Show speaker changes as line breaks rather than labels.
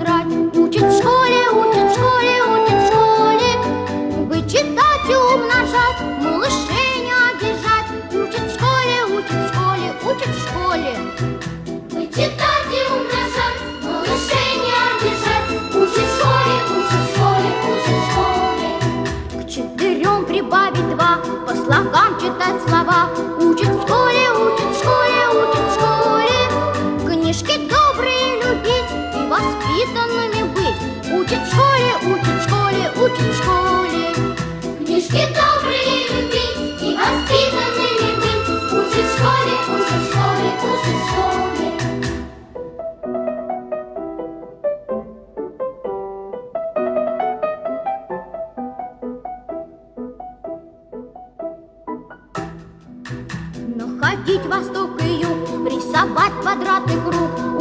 играть. Учит в школе, учит в школе, учит в школе. Вычитать и умножать, малышей не обижать. Учит в школе, учит в школе, учит в школе. Вычитать и умножать, малышей не обижать. Учит в школе, учит в школе, учит в школе. К четырем прибавить два, по слогам читать слова. Книжки добрые любить и воспитанными быть. Учит в школе, учит в школе, учит в школе. Но ходить в восток и юг, рисовать квадрат и круг